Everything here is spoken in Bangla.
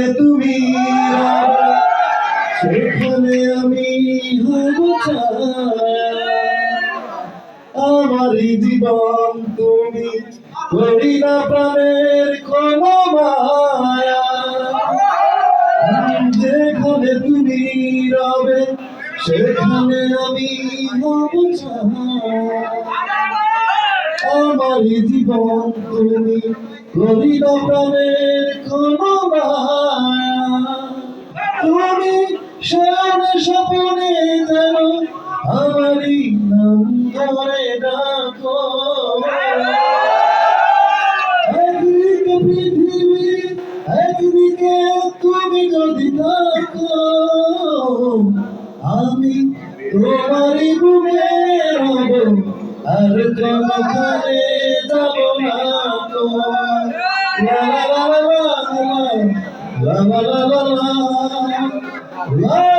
যেখানে তুমি সেখানে আমি। আমারই জীবন তুমি করি না প্রাণের কোন মায়া যেখানে তুমি রবে, সেখানে আমি হব ছায়া। আমারই জীবন তুমি করি না প্রাণের কোন তুমি সারা স্বপ্নে যেন আমারই নাম ধরে ডাকো একদিকে পৃথিবী একদিকে তুমি যদি থাকো আমি তোমারই বুকে আর কোনখানে যাব না তো লা লা লা লা লা Love